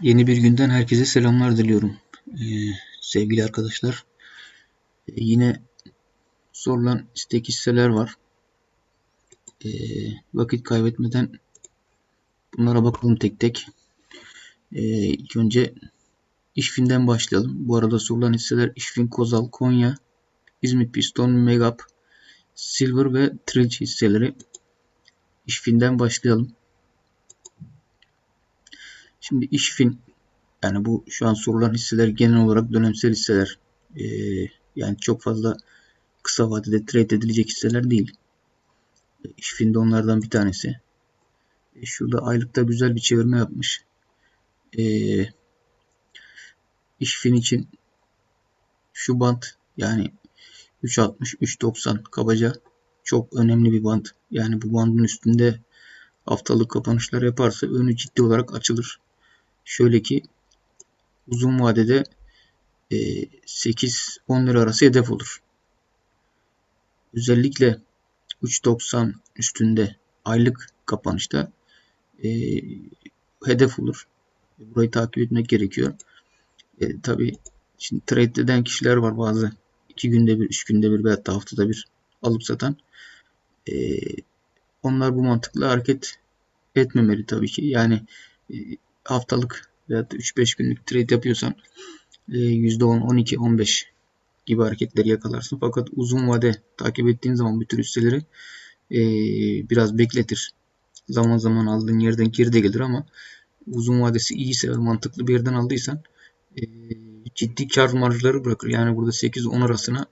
Yeni bir günden herkese selamlar diliyorum. Ee, sevgili arkadaşlar. Ee, yine sorulan istek hisseler var. Ee, vakit kaybetmeden bunlara bakalım tek tek. Ee, ilk önce İşfin'den başlayalım. Bu arada sorulan hisseler İşfin, Kozal, Konya, İzmit Piston, Megap, Silver ve Trilç hisseleri. İşfin'den başlayalım. Şimdi İşfin yani bu şu an sorulan hisseler genel olarak dönemsel hisseler. Ee, yani çok fazla kısa vadede trade edilecek hisseler değil. İşfin de onlardan bir tanesi. E, şurada aylıkta güzel bir çevirme yapmış. Ee, İşfin için şu bant yani 3.60 3.90 kabaca çok önemli bir band. Yani bu bandın üstünde haftalık kapanışlar yaparsa önü ciddi olarak açılır. Şöyle ki uzun vadede e, 8-10 lira arası hedef olur. Özellikle 3.90 üstünde aylık kapanışta e, hedef olur. Burayı takip etmek gerekiyor. E, Tabi şimdi trade eden kişiler var bazı. 2 günde bir, 3 günde bir veya da haftada bir alıp satan. E, onlar bu mantıkla hareket etmemeli tabii ki. Yani e, haftalık veya 3-5 günlük trade yapıyorsan %10, 12, 15 gibi hareketleri yakalarsın. Fakat uzun vade takip ettiğin zaman bu tür hisseleri e, biraz bekletir. Zaman zaman aldığın yerden geri de gelir ama uzun vadesi iyiyse ve mantıklı bir yerden aldıysan e, ciddi kar marjları bırakır. Yani burada 8-10 arasına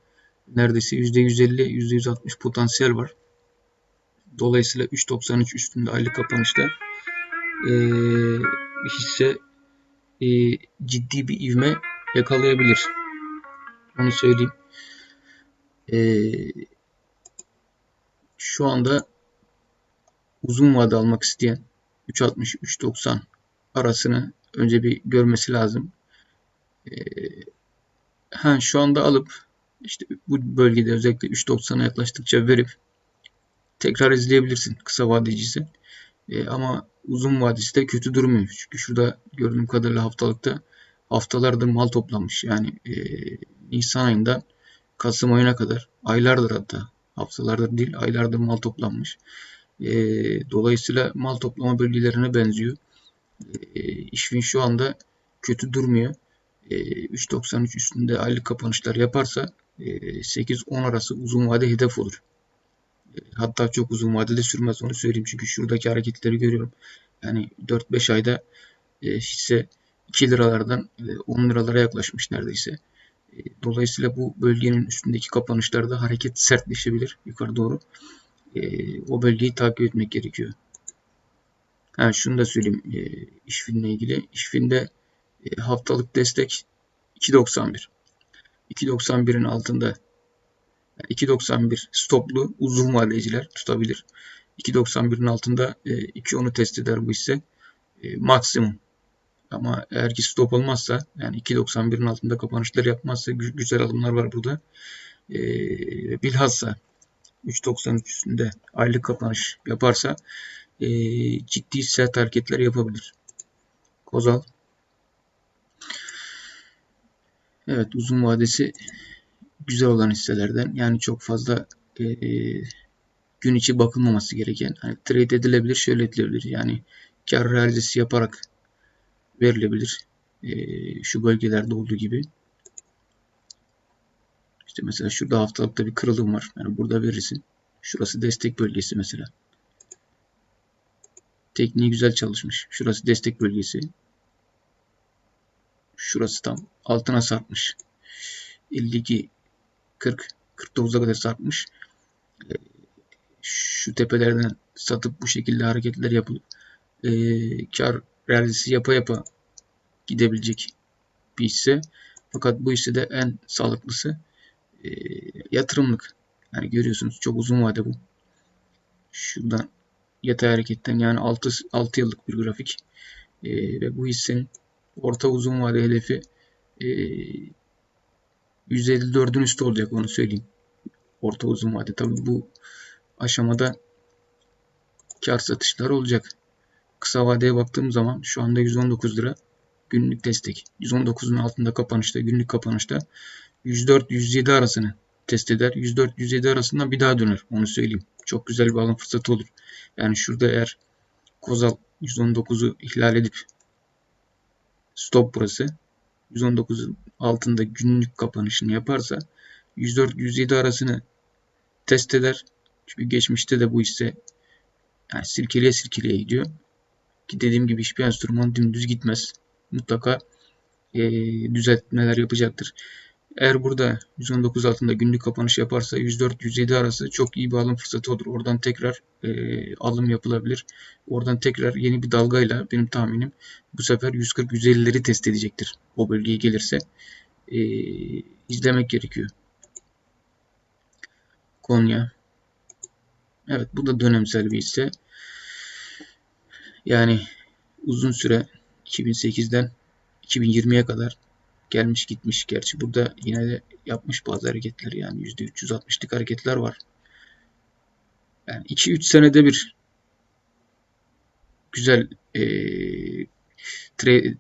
neredeyse %150, %160 potansiyel var. Dolayısıyla 3.93 üstünde aylık kapanışta e, hisse e, ciddi bir ivme yakalayabilir. Onu söyleyeyim. E, şu anda uzun vade almak isteyen 3.60-3.90 arasını önce bir görmesi lazım. E, ha, şu anda alıp işte bu bölgede özellikle 3.90'a yaklaştıkça verip tekrar izleyebilirsin kısa vadeciyse. E, ama uzun vadesi de kötü durmuyor. Çünkü şurada gördüğüm kadarıyla haftalıkta haftalardır mal toplanmış. Yani e, Nisan ayında Kasım ayına kadar aylardır hatta haftalardır değil aylardır mal toplanmış. E, dolayısıyla mal toplama bölgelerine benziyor. E, işvin şu anda kötü durmuyor. E, 3.93 üstünde aylık kapanışlar yaparsa e, 8-10 arası uzun vade hedef olur. Hatta çok uzun vadede sürmez onu söyleyeyim. Çünkü şuradaki hareketleri görüyorum. Yani 4-5 ayda e, hisse 2 liralardan e, 10 liralara yaklaşmış neredeyse. E, dolayısıyla bu bölgenin üstündeki kapanışlarda hareket sertleşebilir yukarı doğru. E, o bölgeyi takip etmek gerekiyor. Ha, şunu da söyleyeyim e, işfinle ilgili. İşfinde e, haftalık destek 2.91. 2.91'in altında 2.91 stoplu uzun vadeciler tutabilir. 2.91'in altında e, 2.10'u test eder bu hisse. E, maksimum. Ama eğer ki stop olmazsa yani 2.91'in altında kapanışlar yapmazsa güzel alımlar var burada. E, bilhassa 3.93 üstünde aylık kapanış yaparsa e, ciddi sert hareketler yapabilir. Kozal. Evet uzun vadesi güzel olan hisselerden. Yani çok fazla e, gün içi bakılmaması gereken. Hani trade edilebilir, şöyle edilebilir. Yani kar realizesi yaparak verilebilir. E, şu bölgelerde olduğu gibi. İşte mesela şurada haftalıkta bir kırılım var. Yani burada verirsin. Şurası destek bölgesi mesela. Tekniği güzel çalışmış. Şurası destek bölgesi. Şurası tam altına sarkmış. 52 40 49'a kadar sarkmış. Şu tepelerden satıp bu şekilde hareketler yapılıp e, kar realizesi yapa yapa gidebilecek bir hisse. Fakat bu hisse de en sağlıklısı e, yatırımlık. Yani görüyorsunuz çok uzun vade bu. Şuradan yatay hareketten yani 6, 6 yıllık bir grafik. E, ve bu hissenin orta uzun vade hedefi e, 154'ün üstü olacak onu söyleyeyim. Orta uzun vade. Tabi bu aşamada kar satışlar olacak. Kısa vadeye baktığım zaman şu anda 119 lira. günlük destek. 119'un altında kapanışta, günlük kapanışta 104-107 arasını test eder. 104-107 arasından bir daha döner. Onu söyleyeyim. Çok güzel bir alım fırsatı olur. Yani şurada eğer Kozal 119'u ihlal edip stop burası 119'un altında günlük kapanışını yaparsa 104-107 arasını test eder. Çünkü geçmişte de bu hisse yani silkeleye silkeleye gidiyor. Ki dediğim gibi hiçbir enstrüman dümdüz gitmez. Mutlaka e, düzeltmeler yapacaktır. Eğer burada 119 altında günlük kapanış yaparsa 104-107 arası çok iyi bir alım fırsatı olur. Oradan tekrar e, alım yapılabilir. Oradan tekrar yeni bir dalgayla benim tahminim bu sefer 140-150'leri test edecektir. O bölgeye gelirse e, izlemek gerekiyor. Konya. Evet bu da dönemsel bir hisse. Yani uzun süre 2008'den 2020'ye kadar gelmiş gitmiş. Gerçi burada yine de yapmış bazı hareketler yani %360'lık hareketler var. Yani 2-3 senede bir güzel e,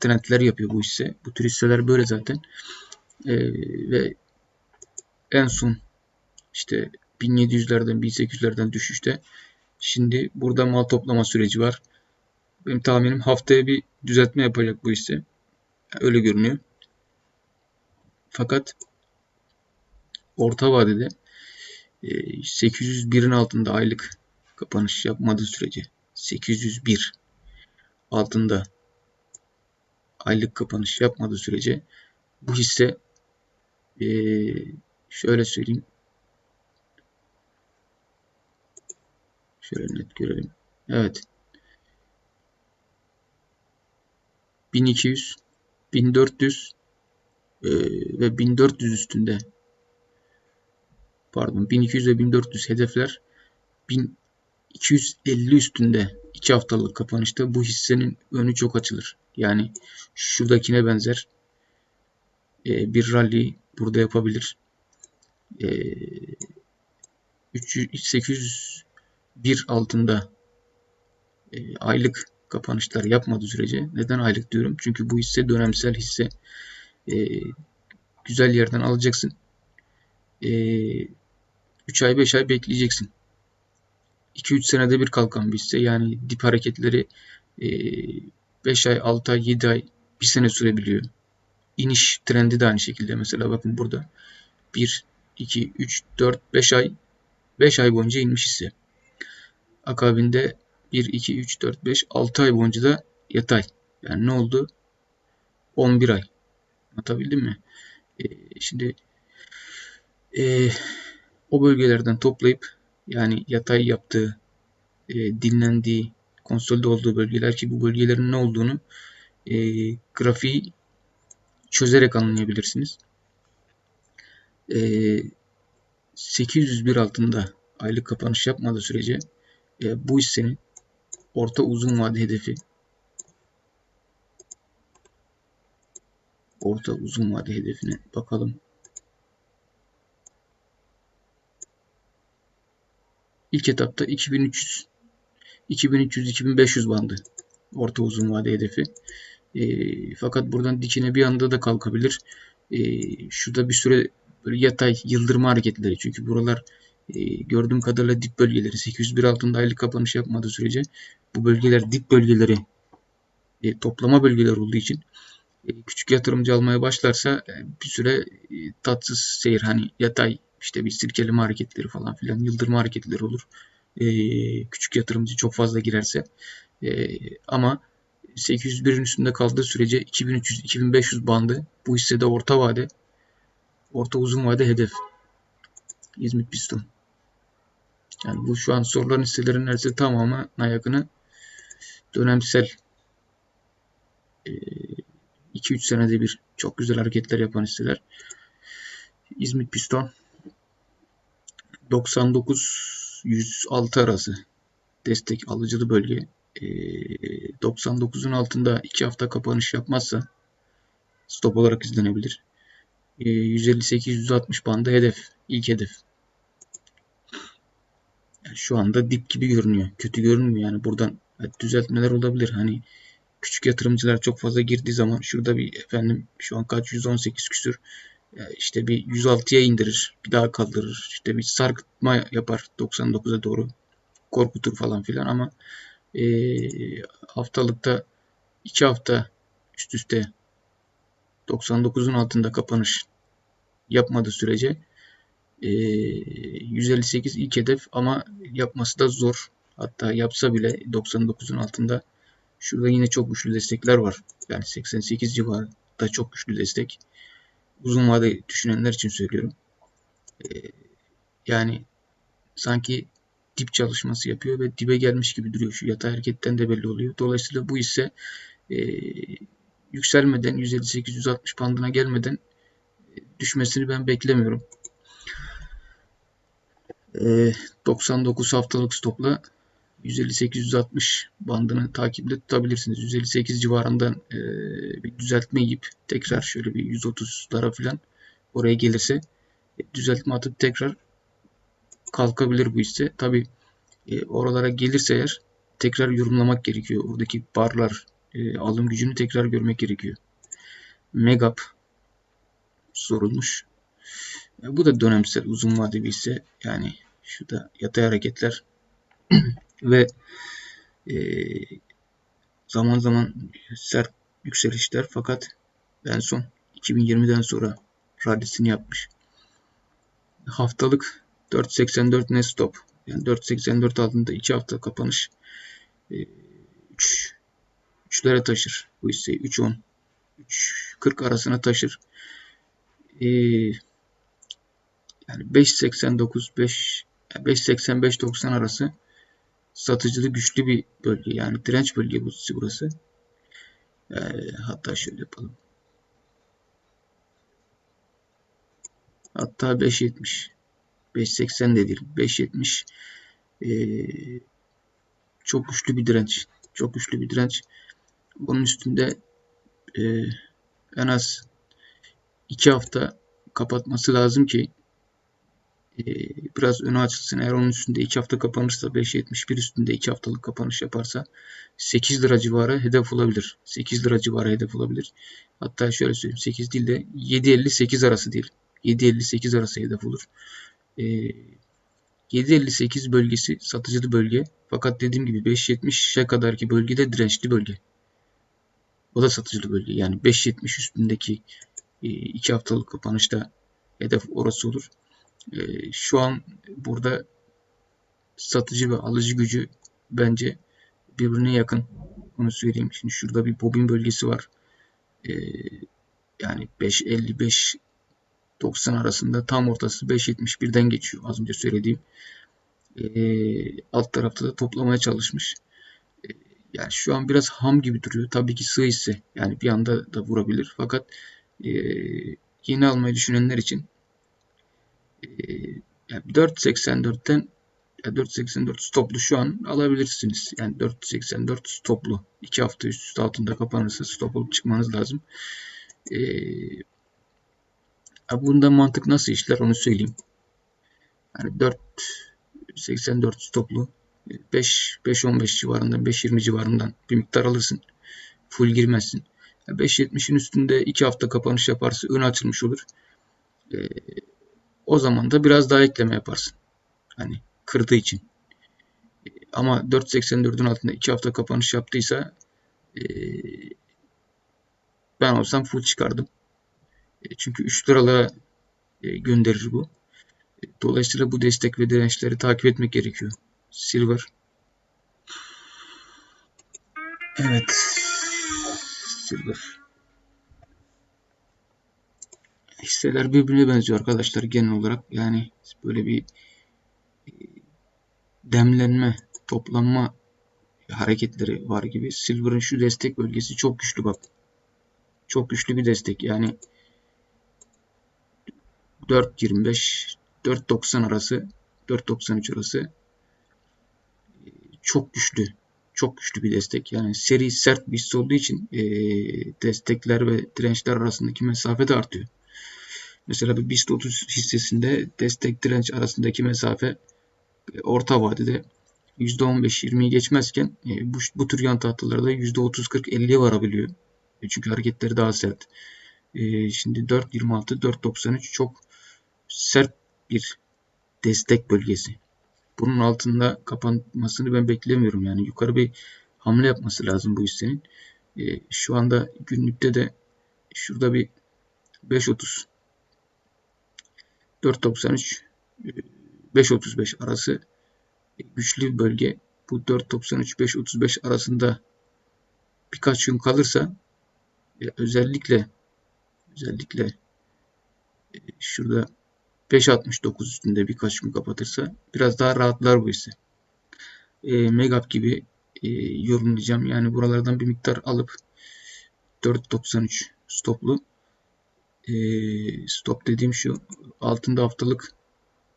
trendler yapıyor bu hisse. Bu tür hisseler böyle zaten. E, ve en son işte 1700'lerden 1800'lerden düşüşte. Şimdi burada mal toplama süreci var. Benim tahminim haftaya bir düzeltme yapacak bu hisse. Öyle görünüyor. Fakat orta vadede 801'in e, altında aylık kapanış yapmadığı sürece 801 altında aylık kapanış yapmadığı sürece bu hisse e, şöyle söyleyeyim şöyle net görelim. Evet. 1200 1400 e, ve 1400 üstünde pardon 1200 ve 1400 hedefler 1250 üstünde 2 haftalık kapanışta bu hissenin önü çok açılır. Yani şuradakine benzer e, bir rally burada yapabilir. E, 300, 801 altında e, aylık kapanışlar yapmadığı sürece neden aylık diyorum? Çünkü bu hisse dönemsel hisse e, güzel yerden alacaksın. E, 3 ay 5 ay bekleyeceksin. 2-3 senede bir kalkan bir hisse. Yani dip hareketleri e, 5 ay, 6 ay, 7 ay, 1 sene sürebiliyor. İniş trendi de aynı şekilde. Mesela bakın burada 1, 2, 3, 4, 5 ay 5 ay boyunca inmiş hisse. Akabinde 1, 2, 3, 4, 5, 6 ay boyunca da yatay. Yani ne oldu? 11 ay. Anlatabildim mi? E, şimdi e, o bölgelerden toplayıp yani yatay yaptığı, e, dinlendiği, konsolide olduğu bölgeler ki bu bölgelerin ne olduğunu e, grafiği çözerek anlayabilirsiniz. E, 801 altında aylık kapanış yapmadığı sürece e, bu hissenin orta uzun vade hedefi orta uzun vade hedefine bakalım. İlk etapta 2300 2300-2500 bandı orta uzun vade hedefi. E, fakat buradan dikine bir anda da kalkabilir. E, şurada bir süre böyle yatay yıldırma hareketleri. Çünkü buralar e, gördüğüm kadarıyla dip bölgeleri. 801 altında aylık kapanış yapmadığı sürece bu bölgeler dip bölgeleri e, toplama bölgeler olduğu için küçük yatırımcı almaya başlarsa e, bir süre e, tatsız seyir hani yatay işte bir sirkeleme hareketleri falan filan yıldırma hareketleri olur. E, küçük yatırımcı çok fazla girerse. E, ama 801'in üstünde kaldığı sürece 2300-2500 bandı bu hissede orta vade orta uzun vade hedef. İzmit Piston. Yani bu şu an sorulan hisselerin neredeyse tamamı yakını dönemsel 2-3 senede bir çok güzel hareketler yapan hisseler. İzmit Piston 99-106 arası destek alıcılı bölge. 99'un altında 2 hafta kapanış yapmazsa stop olarak izlenebilir. 158-160 bandı hedef. ilk hedef. Şu anda dip gibi görünüyor. Kötü görünmüyor yani buradan düzeltmeler olabilir. Hani küçük yatırımcılar çok fazla girdiği zaman şurada bir efendim şu an kaç 118 küsür e, işte bir 106'ya indirir. Bir daha kaldırır. İşte bir sarkıtma yapar 99'a doğru. Korkutur falan filan ama e, haftalıkta 2 hafta üst üste 99'un altında kapanış yapmadığı sürece e, 158 ilk hedef ama yapması da zor. Hatta yapsa bile 99'un altında şurada yine çok güçlü destekler var. Yani 88 civarında çok güçlü destek. Uzun vade düşünenler için söylüyorum. E, yani sanki dip çalışması yapıyor ve dibe gelmiş gibi duruyor. Şu yatay hareketten de belli oluyor. Dolayısıyla bu ise e, yükselmeden 158-160 bandına gelmeden e, düşmesini ben beklemiyorum. E, 99 haftalık stopla 158-160 bandını takiple tutabilirsiniz. 158 civarından e, bir düzeltme yiyip tekrar şöyle bir 130'lara falan oraya gelirse e, düzeltme atıp tekrar kalkabilir bu hisse. Tabi e, oralara gelirse eğer tekrar yorumlamak gerekiyor. Oradaki barlar e, alım gücünü tekrar görmek gerekiyor. Megap sorulmuş. E, bu da dönemsel uzun vadeli ise yani şu da yatay hareketler ve e, zaman zaman sert yükselişler fakat en son 2020'den sonra raddesini yapmış. Haftalık 4.84 net stop. Yani 4.84 altında 2 hafta kapanış. E, 3 3'lere taşır bu hisseyi. 3.10 3.40 arasına taşır. E, yani 5.89 5 5.85-90 arası satıcılı güçlü bir bölge. Yani direnç bölge burası. E, hatta şöyle yapalım. Hatta 5.70 5.80 de değil. 5.70 ee, çok güçlü bir direnç. Çok güçlü bir direnç. Bunun üstünde e, en az 2 hafta kapatması lazım ki biraz öne açılsın. Eğer onun üstünde 2 hafta kapanırsa 5.71 üstünde 2 haftalık kapanış yaparsa 8 lira civarı hedef olabilir. 8 lira civarı hedef olabilir. Hatta şöyle söyleyeyim 8 değil de 7.58 arası değil. 7.58 arası hedef olur. E, 7.58 bölgesi satıcılı bölge. Fakat dediğim gibi 5.70'e kadarki bölgede dirençli bölge. O da satıcılı bölge. Yani 5.70 üstündeki 2 e, haftalık kapanışta hedef orası olur. E, şu an burada satıcı ve alıcı gücü bence birbirine yakın. Onu söyleyeyim. Şimdi şurada bir bobin bölgesi var. E, yani 5.55 90 arasında tam ortası 5.71'den geçiyor. Az önce söylediğim. Ee, alt tarafta da toplamaya çalışmış. Ee, yani şu an biraz ham gibi duruyor. Tabii ki sığ ise yani bir anda da vurabilir. Fakat e, yeni almayı düşünenler için e, yani 4.84'ten 4.84 stoplu şu an alabilirsiniz. Yani 4.84 stoplu. 2 hafta üst üste altında kapanırsa stop olup çıkmanız lazım. Ee, Bunda mantık nasıl işler onu söyleyeyim. Yani 4 84 stoplu 5 5 15 civarından 5 20 civarından bir miktar alırsın. Full girmezsin. 5.70'in üstünde 2 hafta kapanış yaparsa ön açılmış olur. Ee, o zaman da biraz daha ekleme yaparsın. Hani kırdığı için. Ee, ama 4.84'ün altında 2 hafta kapanış yaptıysa ee, ben olsam full çıkardım. E, çünkü 3 liralığa e, gönderir bu. E, dolayısıyla bu destek ve dirençleri takip etmek gerekiyor. Silver. Evet. Silver. Hisseler birbirine benziyor arkadaşlar genel olarak. Yani böyle bir demlenme, toplanma hareketleri var gibi. Silver'ın şu destek bölgesi çok güçlü bak. Çok güçlü bir destek. Yani 4.25 4.90 arası 4.93 arası çok güçlü çok güçlü bir destek. Yani seri sert bir hisse olduğu için e, destekler ve dirençler arasındaki mesafe de artıyor. Mesela bir BIST 30 hissesinde destek direnç arasındaki mesafe e, orta vadede %15-20'yi geçmezken e, bu, bu tür yan tahtalarda %30-40-50'ye varabiliyor. E, çünkü hareketleri daha sert. Şimdi 4.26, 4.93 çok sert bir destek bölgesi. Bunun altında kapanmasını ben beklemiyorum. Yani yukarı bir hamle yapması lazım bu hissenin. Şu anda günlükte de şurada bir 5.30 4.93 5.35 arası güçlü bir bölge. Bu 4.93-5.35 arasında birkaç gün kalırsa e, özellikle özellikle e, şurada 5.69 üstünde birkaç gün kapatırsa biraz daha rahatlar bu ise. E, Megap gibi e, yorumlayacağım. Yani buralardan bir miktar alıp 4.93 stoplu e, stop dediğim şu altında haftalık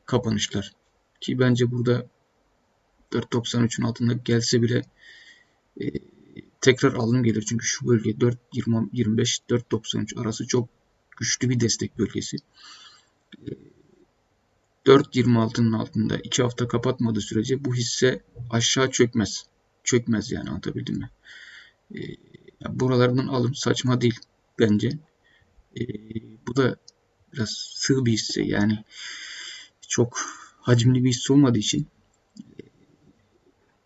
kapanışlar. Ki bence burada 4.93'ün altında gelse bile e, tekrar alım gelir. Çünkü şu bölge 4.25 4.93 arası çok güçlü bir destek bölgesi. E, 4.26'nın altında 2 hafta kapatmadığı sürece bu hisse aşağı çökmez. Çökmez yani anlatabildim mi? E, buralardan alım saçma değil bence. E, bu da biraz sığ bir hisse yani çok hacimli bir hisse olmadığı için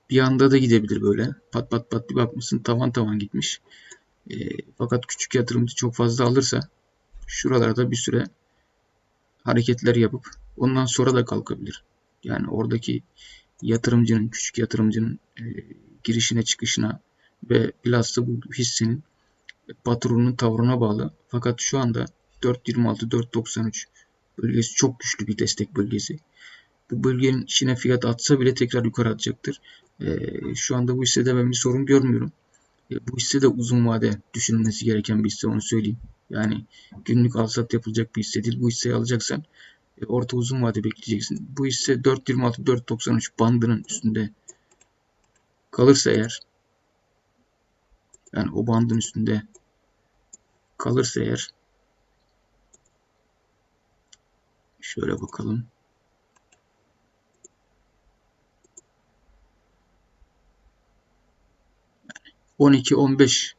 bir anda da gidebilir böyle. Pat pat pat bir bakmışsın tavan tavan gitmiş. E, fakat küçük yatırımcı çok fazla alırsa şuralarda bir süre hareketler yapıp ondan sonra da kalkabilir. Yani oradaki yatırımcının, küçük yatırımcının e, girişine çıkışına ve bilhassa bu hissenin patronun tavrına bağlı. Fakat şu anda 4.26-4.93 bölgesi çok güçlü bir destek bölgesi. Bu bölgenin içine fiyat atsa bile tekrar yukarı atacaktır. E, şu anda bu hissede ben bir sorun görmüyorum. E, bu hisse de uzun vade düşünülmesi gereken bir hisse onu söyleyeyim. Yani günlük alsat yapılacak bir hisse değil. Bu hisseyi alacaksan e, orta uzun vade bekleyeceksin. Bu hisse 4.26-4.93 bandının üstünde kalırsa eğer yani o bandın üstünde kalırsa eğer şöyle bakalım. 12-15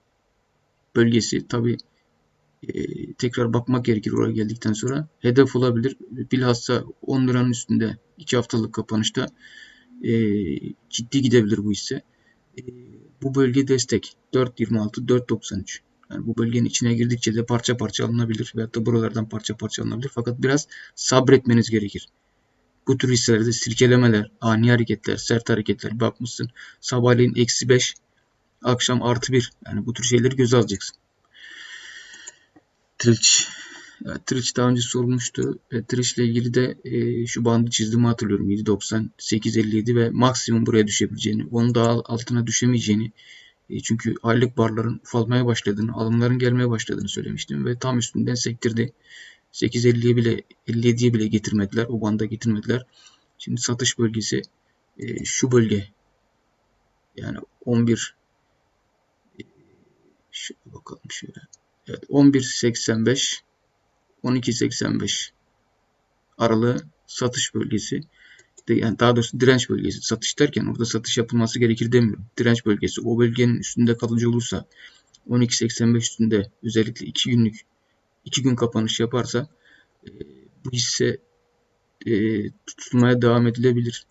bölgesi tabi e, tekrar bakmak gerekir oraya geldikten sonra. Hedef olabilir. Bilhassa 10 liranın üstünde 2 haftalık kapanışta e, ciddi gidebilir bu hisse. E, bu bölge destek 4.26 4.93 yani bu bölgenin içine girdikçe de parça parça alınabilir veyahut da buralardan parça parça alınabilir. Fakat biraz sabretmeniz gerekir. Bu tür hisselerde sirkelemeler, ani hareketler, sert hareketler bakmışsın. Sabahleyin eksi 5 akşam artı bir. Yani bu tür şeyleri göze alacaksın. Triç. Evet, Triç daha önce sorulmuştu. E, Triç ile ilgili de e, şu bandı çizdiğimi hatırlıyorum. 7.90, 8.57 ve maksimum buraya düşebileceğini, onun daha altına düşemeyeceğini e, çünkü aylık barların ufalmaya başladığını, alımların gelmeye başladığını söylemiştim ve tam üstünden sektirdi. 8.50'ye bile 57'ye bile getirmediler. O banda getirmediler. Şimdi satış bölgesi e, şu bölge yani 11 Şöyle bakalım şöyle. Evet 11.85 12.85 aralığı satış bölgesi. Yani daha doğrusu direnç bölgesi. Satış derken orada satış yapılması gerekir demiyorum. Direnç bölgesi. O bölgenin üstünde kalıcı olursa 12.85 üstünde özellikle 2 günlük 2 gün kapanış yaparsa e, bu hisse e, tutulmaya devam edilebilir.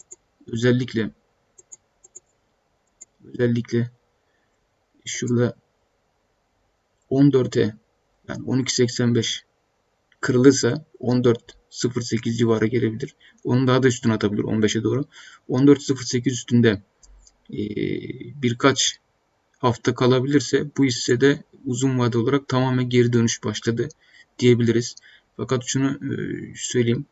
Özellikle özellikle şurada 14'e yani 12.85 kırılırsa 14.08 civarı gelebilir. Onun daha da üstüne atabilir 15'e doğru. 14.08 üstünde birkaç hafta kalabilirse bu hissede uzun vade olarak tamamen geri dönüş başladı diyebiliriz. Fakat şunu söyleyeyim.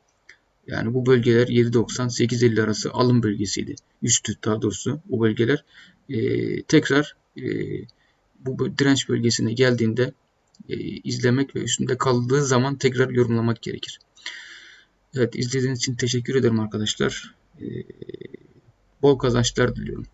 Yani bu bölgeler 7.90-8.50 arası alım bölgesiydi. Üstü daha doğrusu bu bölgeler. E, tekrar e, bu direnç bölgesine geldiğinde e, izlemek ve üstünde kaldığı zaman tekrar yorumlamak gerekir. Evet izlediğiniz için teşekkür ederim arkadaşlar. E, bol kazançlar diliyorum.